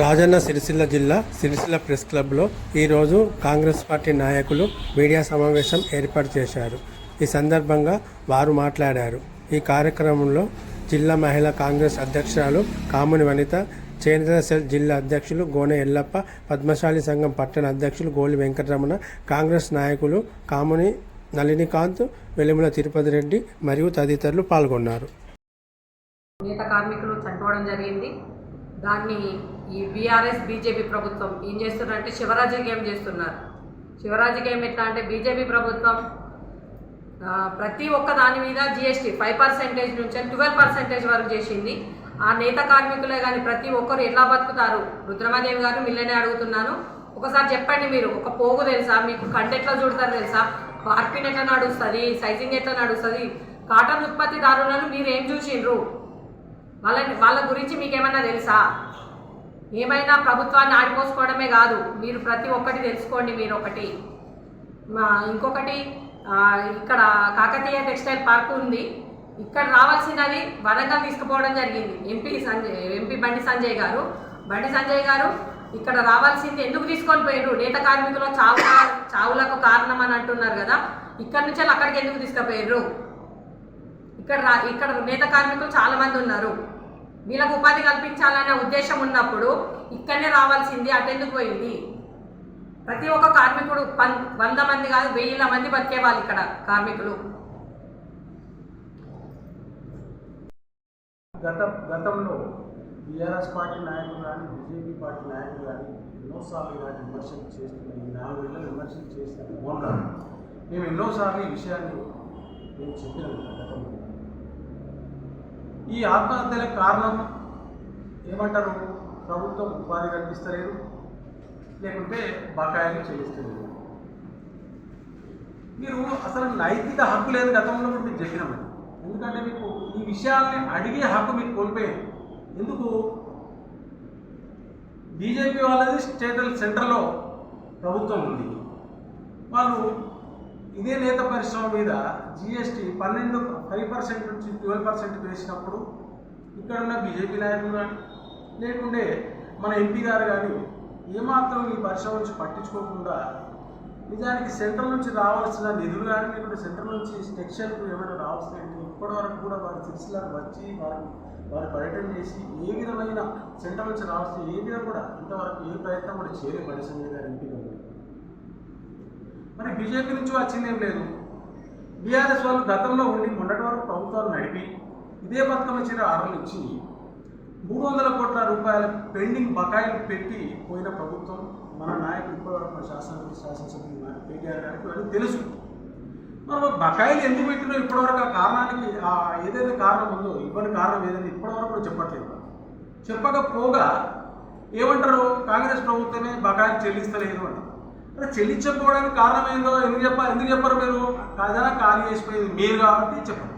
రాజన్న సిరిసిల్ల జిల్లా సిరిసిల్ల ప్రెస్ క్లబ్లో ఈరోజు కాంగ్రెస్ పార్టీ నాయకులు మీడియా సమావేశం ఏర్పాటు చేశారు. ఈ సందర్భంగా వారు మాట్లాడారు. ఈ కార్యక్రమంలో జిల్లా మహిళా కాంగ్రెస్ అధ్యక్షురాలు కాముని వనిత చేనేత సెల్ జిల్లా అధ్యక్షులు గోనె ఎల్లప్ప పద్మశాలి సంఘం పట్టణ అధ్యక్షులు గోలి వెంకటరమణ కాంగ్రెస్ నాయకులు కాముని నళినికాంత్ వెలుముల తిరుపతి రెడ్డి మరియు తదితరులు పాల్గొన్నారు. నేత కార్మికులు చనిపోవడం జరిగింది. దాన్ని ఈ బీఆర్ఎస్ బీజేపీ ప్రభుత్వం ఏం చేస్తున్నారంటే శివరాజకీయం చేస్తున్నారు. శివరాజకీయం ఎట్లా అంటే బీజేపీ ప్రభుత్వం ప్రతి ఒక్క దాని మీద జిఎస్టీ ఫైవ్ పర్సెంటేజ్ నుంచి ట్వెల్వ్ పర్సెంటేజ్ వరకు చేసింది. ఆ నేత కార్మికులే కానీ ప్రతి ఒక్కరు ఎలా బతుకుతారు? రుద్రమాదేవి గారు మిల్లనే అడుగుతున్నాను. ఒకసారి చెప్పండి మీరు ఒక పోగు తెలుసా? మీకు కంట ఎట్లా చూడతారు తెలుసా? మార్పిన్ ఎట్లా నడుస్తుంది? సైజింగ్ ఎట్లా నడుస్తుంది? కాటన్ ఉత్పత్తిదారులను మీరు ఏం చూసిండ్రు వాళ్ళని వాళ్ళ గురించి మీకేమన్నా తెలుసా? ఏమైనా ప్రభుత్వాన్ని ఆడిపోసుకోవడమే కాదు మీరు ప్రతి ఒక్కటి తెలుసుకోండి మీరు ఒకటి ఇంకొకటి ఇక్కడ కాకతీయ టెక్స్టైల్ పార్క్ ఉంది. ఇక్కడ రావాల్సినది వరంగల్ తీసుకుపోవడం జరిగింది. ఎంపీ సంజయ్ ఎంపీ బండి సంజయ్ గారు. బండి సంజయ్ గారు ఇక్కడ రావాల్సింది ఎందుకు తీసుకొని పోయారు నేత కార్మికులు చావు చావులకు కారణం అని అంటున్నారు కదా. ఇక్కడ నుంచి వెళ్ళి అక్కడికి ఎందుకు తీసుకుపోయారు ఇక్కడ రా ఇక్కడ నేత కార్మికులు చాలా మంది ఉన్నారు. వీళ్ళకు ఉపాధి కల్పించాలనే ఉద్దేశం ఉన్నప్పుడు ఇక్కడనే రావాల్సింది అటెందుకు పోయింది? ప్రతి ఒక్క కార్మికుడు పన్ వంద మంది కాదు వెయ్యిల మంది బతికేవాళ్ళు ఇక్కడ కార్మికులు. గత గతంలో టీఆర్ఎస్ పార్టీ నాయకులు కానీ బీజేపీ పార్టీ నాయకులు కానీ ఎన్నోసార్లు ఇలాంటి విమర్శలు చేస్తున్నారు. ఈ నాలుగేళ్ళ విమర్శలు చేసిన మోన్గా మేము ఎన్నోసార్లు ఈ విషయాన్ని మేము చెప్పినాం గతంలో. ఈ ఆత్మహత్యలకు కారణం ఏమంటారు? ప్రభుత్వం ఉపాధి కల్పిస్తలేదు లేకుంటే బకాయిలు చెల్లిస్తలేదు. మీరు అసలు నైతిక హక్కు లేదు గతంలో కూడా మీకు ఎందుకంటే మీకు ఈ విషయాల్ని అడిగే హక్కు మీకు కోల్పోయారు ఎందుకు? బీజేపీ వాళ్ళది స్టేట్ సెంటర్లో ప్రభుత్వం ఉంది. వాళ్ళు ఇదే నేత పరిశ్రమ మీద జిఎస్టీ పన్నెండు ఫైవ్ పర్సెంట్ నుంచి ట్వెల్వ్ పర్సెంట్ వేసినప్పుడు ఇక్కడ ఉన్న బీజేపీ నాయకులు కానీ లేకుంటే మన ఎంపీ గారు కానీ ఏమాత్రం ఈ పరిశ్రమ నుంచి పట్టించుకోకుండా నిజానికి సెంట్రల్ నుంచి రావాల్సిన నిధులు కానీ లేకుంటే సెంట్రల్ నుంచి టెక్స్టైల్కు ఏమైనా రావాల్సిన ఇప్పటి వరకు కూడా వారి సిరిసిలకు వచ్చి వారు వారు పర్యటన చేసి ఏ విధమైన సెంట్రల్ నుంచి రావాల్సిన ఏ విధంగా కూడా ఇంతవరకు ఏ ప్రయత్నం కూడా చేయలేదు పరిశ్రమ గారు ఎంపీ గారు. మరి బీజేపీ నుంచి వచ్చిందేం లేదు. బీఆర్ఎస్ వాళ్ళు గతంలో ఉండి మొన్నటి వరకు ప్రభుత్వాలు నడిపి ఇదే బతుకమ్మ చీర ఆర్డర్లు ఇచ్చి మూడు వందల కోట్ల రూపాయల పెండింగ్ బకాయిలు పెట్టి పోయిన ప్రభుత్వం మన నాయకులు ఇప్పటివరకు మన శాసన శాసనసభ్యులు కేటీఆర్ గారికి ఇవన్నీ తెలుసు. మరి బకాయిలు ఎందుకు పెట్టినో ఇప్పటివరకు ఆ కారణానికి ఆ ఏదైతే కారణం ఉందో ఇవ్వని కారణం ఏదైనా ఇప్పటివరకు కూడా చెప్పట్లేదు. చెప్పకపోగా ఏమంటారు? కాంగ్రెస్ ప్రభుత్వమే బకాయిలు చెల్లిస్తలేదు అంటారు. అరే చెల్లించకపోవడానికి కారణం ఏందో ఎందుకు చెప్ప ఎందుకు చెప్పరు మీరు? ఖజానా ఖాళీ చేసిపోయింది మీరు కాబట్టి చెప్పండి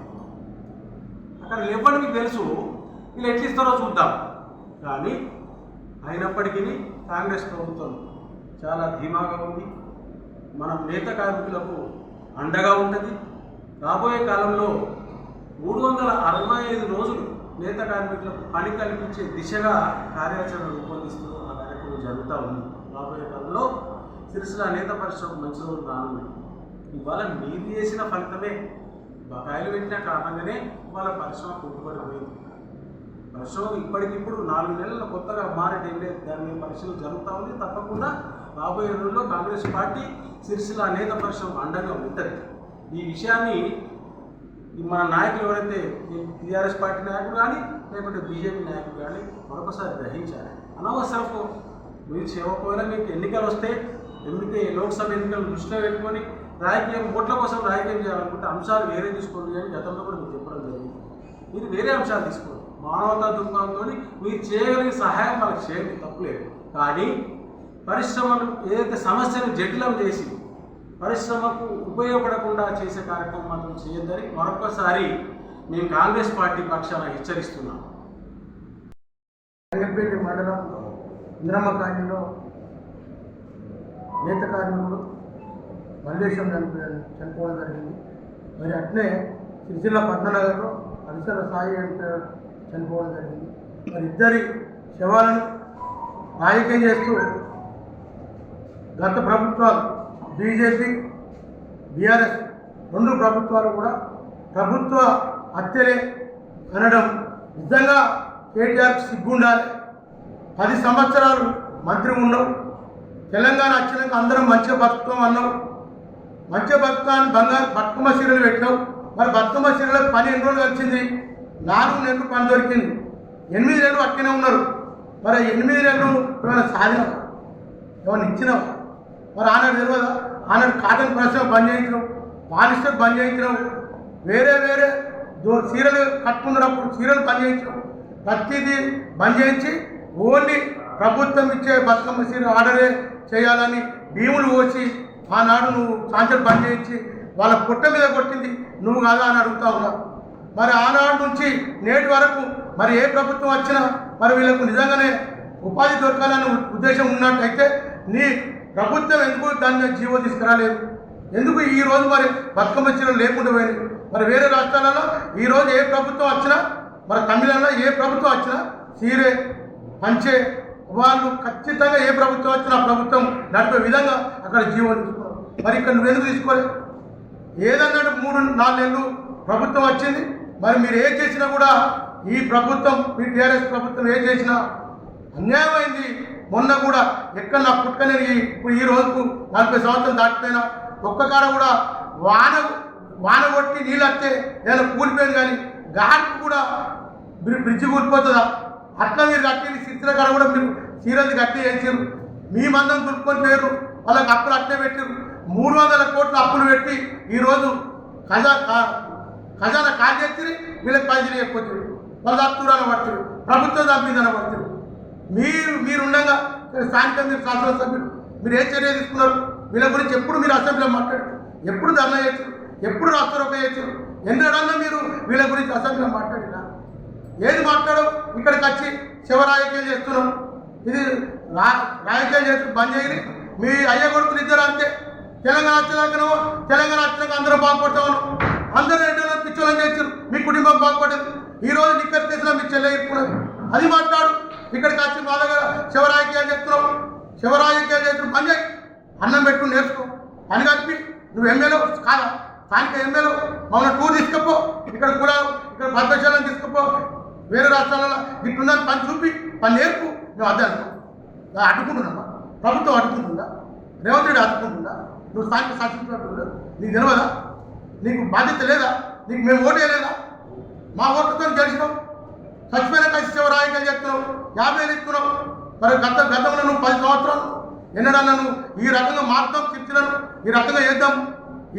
అక్కడ లేవని మీకు తెలుసు. వీళ్ళు ఎట్లా ఇస్తారో చూద్దాం. కానీ అయినప్పటికీ కాంగ్రెస్ ప్రభుత్వం చాలా ధీమాగా ఉంది. మనం నేత కార్మికులకు అండగా ఉంటుంది. రాబోయే కాలంలో మూడు వందల అరవై ఐదు రోజులు నేత కార్మికులకు పని కల్పించే దిశగా కార్యాచరణ రూపొందిస్తూ ఆ కార్యక్రమం జరుగుతూ ఉంది. రాబోయే కాలంలో సిరిసిల్ల నేత పరిశ్రమ మంచి రోజులు ఇవాళ మీరు చేసిన ఫలితమే. బకాయిలు పెట్టిన కారణంగానే ఇవాళ పరిశ్రమ కుంటుపడిపోయింది పరిశ్రమ ఇప్పటికిప్పుడు నాలుగు నెలల కొత్తగా మారేటేం లేదు దాని మీద పరిశీలన జరుగుతూ ఉంది. తప్పకుండా రాబోయే రోజుల్లో కాంగ్రెస్ పార్టీ సిరిసిల నేత పరిశ్రమ అండగా ఉంటుంది. ఈ విషయాన్ని ఈ మన నాయకులు ఎవరైతే టీఆర్ఎస్ పార్టీ నాయకులు కానీ లేకపోతే బీజేపీ నాయకులు కానీ మరొకసారి గ్రహించాలి. అనవసరపు మీరు చేయకపోయినా మీకు ఎన్నికలు వస్తే ఎన్నిక లోక్సభ ఎన్నికలు దృష్టిలో పెట్టుకొని రాజకీయం ఓట్ల కోసం రాజకీయం చేయాలనుకుంటే అంశాలు వేరే తీసుకోండి అని గతంలో కూడా మీకు చెప్పడం జరిగింది. మీరు వేరే అంశాలు తీసుకోండి. మానవతా దృక్పథంతో మీరు చేయగలిగిన సహాయం వాళ్ళకి చేయండి తప్పులేదు కానీ పరిశ్రమలు ఏదైతే సమస్యను జటిలం చేసి పరిశ్రమకు ఉపయోగపడకుండా చేసే కార్యక్రమం మాత్రం చేయొద్దని మరొకసారి మేము కాంగ్రెస్ పార్టీ పక్షాన హెచ్చరిస్తున్నాం. రంగంపేట మండలం ఇంద్రమ్మ కాలనీలో నేత కార్మికుడు మల్లేశం చనిపోయారు చనిపోవడం జరిగింది. మరి అట్నే సిరిసిల్ల పద్మనగర్లో అరిసల సాయి అంటే చనిపోవడం జరిగింది. మరి ఇద్దరి శవాలను రాజకీయం చేస్తూ గత ప్రభుత్వాలు బీజేపీ బీఆర్ఎస్ రెండు ప్రభుత్వాలు కూడా ప్రభుత్వ హత్యలే అనడం నిజంగా కేటీఆర్ సిగ్గుండాలి. పది సంవత్సరాలు మంత్రి ఉన్నావు తెలంగాణ వచ్చినాక అందరం మంచిగా బతుకుతాం అన్నావు. మంచిగా బతుకాన్ని బంగారు బతుకమ్మ చీరలు పెట్టావు మరి బతుకమ్మ చీరలో పని ఎన్ని రోజులు వచ్చింది నాలుగు నెలలు పని దొరికింది. ఎనిమిది నెలలు అక్కనే ఉన్నారు. మరి ఎనిమిది నెలలు ఏమైనా సాధినావా? ఏమైనా ఇచ్చినావా? మరి ఆనాడు తెలియదా? ఆనాడు కాటన్ పరిశ్రమ బంద్ చేయించినావు. పాలిస్టర్ బంద్ చేయించినావు. వేరే వేరే దో చీరలు కట్టుకున్నప్పుడు చీరలు బంద్ చేయించినావు. ప్రతిదీ బంద్ చేయించి ఓన్లీ ప్రభుత్వం ఇచ్చే బతుకమ్మ చీర ఆర్డరే చేయాలని భీములు పోసి ఆనాడు నువ్వు సాయంత్రం బంద్ చేయించి వాళ్ళ పుట్ట మీద కొట్టింది నువ్వు కాదా అని అడుగుతా ఉన్నా. మరి ఆనాడు నుంచి నేటి వరకు మరి ఏ ప్రభుత్వం వచ్చినా మరి వీళ్ళకు నిజంగానే ఉపాధి దొరకాలనే ఉద్దేశం ఉన్నట్టయితే నీ ప్రభుత్వం ఎందుకు దాన్ని జీవో తీసుకురాలేదు? ఎందుకు ఈ రోజు మరి బతుకమ్మ చీరలు లేకుండా పోయింది? మరి వేరే రాష్ట్రాలలో ఈ రోజు ఏ ప్రభుత్వం వచ్చినా మరి తమిళనాడులో ఏ ప్రభుత్వం వచ్చినా చీరే పంచే వాళ్ళు ఖచ్చితంగా ఏ ప్రభుత్వం వచ్చినా ప్రభుత్వం నడిపే విధంగా అక్కడ జీవో మరి ఇక్కడ నువ్వు ఎందుకు తీసుకోలే? ఏదన్నాడు మూడు నాలుగు నెలలు ప్రభుత్వం వచ్చింది. మరి మీరు ఏం చేసినా కూడా ఈ ప్రభుత్వం మీ టీఆర్ఎస్ ప్రభుత్వం ఏం చేసినా అన్యాయమైంది మొన్న కూడా ఎక్కడ నా పుట్టుకనే ఇప్పుడు ఈ రోజుకు నలభై సంవత్సరం దాటిపోయినా ఒక్కకాడ కూడా వాన వాన కొట్టి నీళ్ళు వస్తే ఏదైనా కూలిపోయింది కానీ గాడికి కూడా బ్రిడ్జి కూలిపోతుందా? అట్లా మీరు కట్టి చిత్ర కాడ కూడా మీరు చీరలు కట్టి చేసారు మీ మందం దుర్కొని పేరు వాళ్ళకి అప్పులు అట్టే పెట్టారు మూడు వందల కోట్లు అప్పులు పెట్టి ఈరోజు ఖజా కా- ఖజానా కాజేసి వీళ్ళకి పైసలు చెప్పొచ్చు వాళ్ళ అత్తూరాలు పడుతుంది ప్రభుత్వం తప్పిందని పడుతుంది మీరు మీరుండగా స్థానిక మీరు శాసనసభ్యులు. మీరు ఏ చర్య తీసుకున్నారు? వీళ్ళ గురించి ఎప్పుడు మీరు అసెంబ్లీలో మాట్లాడారు. ఎప్పుడు ధర్నా చేశారు ఎప్పుడు రాష్ట్రలోక చేశారు ఎన్నడన్నా మీరు వీళ్ళ గురించి అసెంబ్లీలో మాట్లాడినా ఏది మాట్లాడవు? ఇక్కడికి వచ్చి శివ రాజకీయాలు చేస్తున్నాం ఇది రా రాజకీయాలు చేస్తూ బంద్ చేయని మీ అయ్య కొడుకులు ఇద్దరు అంతే. తెలంగాణ వచ్చినాకను తెలంగాణ వచ్చినాక అందరూ బాగుపడతామను. అందరూ ఏంటో పిచ్చోళ్ళని చేశారు మీ కుటుంబం బాగుపడదు. ఈ రోజు నిక్కర్ చేసిన మీ చెల్లె ఇప్పుడు. అది మాట్లాడు. ఇక్కడికి వచ్చి మా దగ్గర శివ రాజకీయాలు చేస్తున్నావు. శివ రాజకీయాలు చేస్తున్నావు పని చేయి. అన్నం పెట్టుకుని నేర్చుకో. పని కలిపి. నువ్వు ఎమ్మెల్యే కాదా? స్థానిక ఎమ్మెల్యే. మమ్మల్ని టూర్ తీసుకపో. ఇక్కడ కూడా ఇక్కడ భద్రశాలను తీసుకుపో. వేరే రాష్ట్రాలలో ఇట్టున్నది పని చూపి పని నేర్పు నువ్వు అద్దె అనుకో. నా అడ్డుకుంటున్నామా ప్రభుత్వం అడ్డుకుంటుందా? రేవంత్ రెడ్డి అడ్డుకుంటుందా? నువ్వు స్థానిక శాసనసభ్యుడు నీకు తెలియదా నీకు బాధ్యత లేదా? నీకు మేము ఓటు వేయలేదా? మా ఓటుతో గెలిచినావు చచ్చిపోయిన కలిసి చివరి రాజకీయాలు చెప్తున్నావు యాభై వేలు ఇస్తున్నావు. మరి గత గతంలో నువ్వు పది సంవత్సరాలు ఎన్నడన్నా నువ్వు ఈ రకంగా మారుతాం చర్చలను ఈ రకంగా చేద్దాం.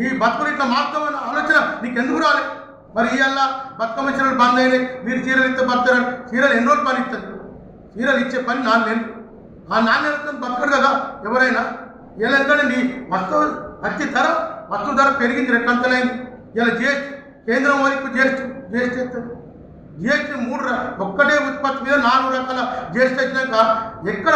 ఈ బతుకులు ఇట్లా మారుతాం అన్న ఆలోచన నీకు ఎందుకు రాలేదు మరి ఇవాళ బతుకమ్మ చీరలు బంద్ అయినాయి. మీరు చీరలు ఇస్తే బతారని చీరలు ఎన్ని రోజులు పని ఇస్తుంది చీరలు ఇచ్చే పని నాన్న లేదు ఆ నాన్న నెలలతో బతకడు కదా ఎవరైనా? ఇలా ఎందుకంటే నీ వస్తువు వచ్చి ధర వస్తువు ధర పెరిగింది రెట్టంతలైంది ఇలా జిఎస్టీ కేంద్రం వరకు జిఎస్టీ జిఎస్టీ ఎత్తుంది. జిఎస్టీ మూడు ఒక్కటే ఉత్పత్తి మీద నాలుగు రకాల జిఎస్టీ వచ్చినాక ఎక్కడ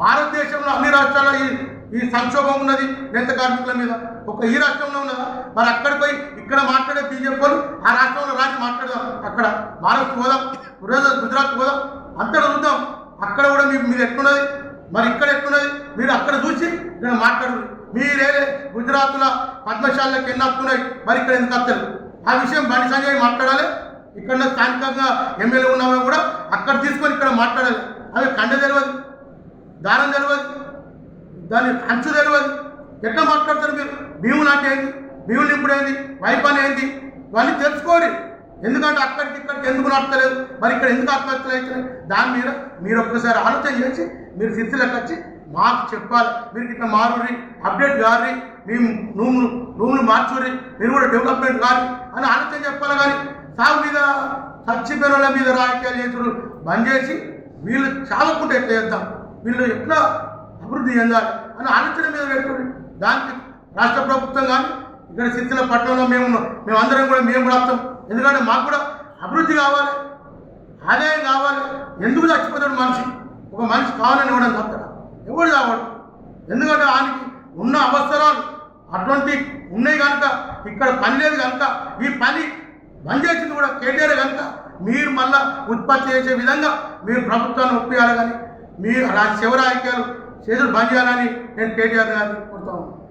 భారతదేశంలో అన్ని రాష్ట్రాల్లో ఈ ఈ సంక్షోభం ఉన్నది నేత కార్మికుల మీద. ఒక ఈ రాష్ట్రంలో ఉన్నదా? మరి అక్కడ పోయి ఇక్కడ మాట్లాడే బీజేపీ వాళ్ళు ఆ రాష్ట్రంలో రాజు మాట్లాడదాం. అక్కడ మహారాష్ట్ర పోదాం. గుజరాత్ గుజరాత్ పోదాం. అంతటా చూద్దాం. అక్కడ కూడా మీరు మీరు ఎట్లున్నది? మరి ఇక్కడ ఎట్లున్నది? మీరు అక్కడ చూసి ఇక్కడ మాట్లాడరు మీరే గుజరాత్లో పద్మశాలకి ఎన్ని వస్తున్నాయి మరి ఇక్కడ ఎందుకు వస్తారు ఆ విషయం బండి సంజయ్ మాట్లాడాలి. ఇక్కడ స్థానికంగా ఎమ్మెల్యే ఉన్నామో కూడా అక్కడ తీసుకొని ఇక్కడ మాట్లాడాలి. అవి కండ తెలియదు దారం తెలియదు దాని అంచు తెలియదు ఎట్లా మాట్లాడతారు మీరు? భీములు అంటే ఏంది? భీములు నింపుడు ఏంది? వైపాన్ ఏంది? ఇవన్నీ తెలుసుకోండి ఎందుకంటే అక్కడికి ఇక్కడికి ఎందుకు నడతలేదు? మరి ఇక్కడ ఎందుకు ఆత్మహత్యలు అవుతున్నాయి? దాని మీద మీరు ఒక్కసారి ఆలోచన చేసి మీరు సిరిసిలకు వచ్చి మాకు చెప్పాలి. మీరు ఇట్లా మారురి అప్డేట్ కారి మేము రూమ్లు రూమ్లు మార్చురి మీరు కూడా డెవలప్మెంట్ కారి అని ఆలోచన చెప్పాలి కానీ సాగు మీద చచ్చిపోయిన మీద రాజకీయాలు చేసుడు బంద్ చేసి వీళ్ళు చావకుండా ఎట్లా చేద్దాం? వీళ్ళు ఎట్లా అభివృద్ధి చెందాలి అని ఆలోచన మీద పెట్టుకుని దానికి రాష్ట్ర ప్రభుత్వం కానీ ఇక్కడ సిరిసిల్ల పట్టణంలో మేము మేము అందరం కూడా మేము ప్రాప్తం ఎందుకంటే మాకు కూడా అభివృద్ధి కావాలి ఆదాయం కావాలి. ఎందుకు చచ్చిపోతాడు మనిషి? ఒక మనిషి కావాలని కూడా తప్పడా ఎవడు కావాడు? ఎందుకంటే ఆయనకి ఉన్న అవసరాలు అటువంటి ఉన్నాయి కనుక ఇక్కడ పని లేదు కనుక ఈ పని బంద్ చేసింది కూడా కేటీఆర్ కనుక మీరు మళ్ళా ఉత్పత్తి చేసే విధంగా మీరు ప్రభుత్వాన్ని ఒప్పియాలి కానీ మీరు రా చివరి చేతులు బంద్ చేయాలని నేను కేటీఆర్ గారిని కోరుతా ఉన్నాను.